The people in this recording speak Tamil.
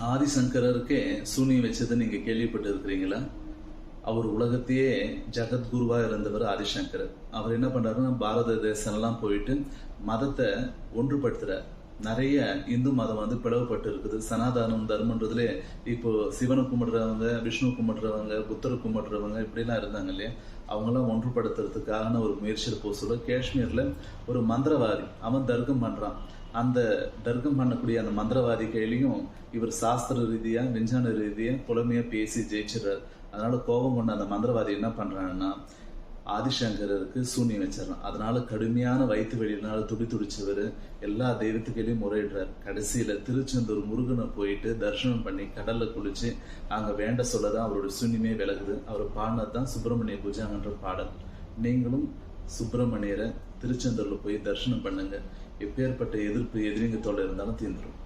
ஆதிசங்கரருக்கே சூனியம் வச்சதை நீங்க கேள்விப்பட்டிருக்கிறீங்களா? அவர் உலகத்தையே ஜெகத்குருவா இருந்தவர் ஆதிசங்கரர். அவர் என்ன பண்றாருன்னா பாரத தேசம் எல்லாம் போயிட்டு மதத்தை ஒன்றுபடுத்துறார். நிறைய இந்து மதம் வந்து பிளவுபட்டு இருக்குது சனாதனம் தர்மன்றதுல இப்போ சிவனை கும்பிடுறவங்க விஷ்ணு கும்பிடுறவங்க புத்தரை கும்பிடுறவங்க இப்படிலாம் இருந்தாங்க இல்லையா? அவங்களாம் ஒன்றுபடுத்துறதுக்கான ஒரு முயற்சியில் போக சொல்ல காஷ்மீர்ல ஒரு மந்திரவாதி அவன் தர்க்கம் பண்றான். அந்த தர்க்கம் பண்ணக்கூடிய அந்த மந்திரவாதி கையிலையும் இவர் சாஸ்திர ரீதியா விஞ்ஞான ரீதியா புலமையா பேசி ஜெயிச்சிடுறாரு. அதனால கோபம் கொண்ட அந்த மந்திரவாதி என்ன பண்றான்னா ஆதிசங்கரருக்கு சூன்யம் வச்சிடறான் அதனால கடுமையான வயிற்று வெளியினால துடி துடிச்சவர் எல்லா தெய்வத்துக்கையும் முறையிடுறார். கடைசியில திருச்செந்தூர் முருகனை போயிட்டு தரிசனம் பண்ணி கடல்ல குளிச்சு அங்க வேண்ட சொல்லதான் அவருடைய சூன்யமே விலகுது. அவர் பாடினது தான் சுப்பிரமணிய பூஜாங்கன்ற பாடல். நீங்களும் சுப்பிரமணியரை திருச்செந்தூர்ல போய் தரிசனம் பண்ணுங்க. எப்பேற்பட்ட எதிர்ப்பு எதிரிங்கத்தோட இருந்தாலும் தீர்ந்துடும்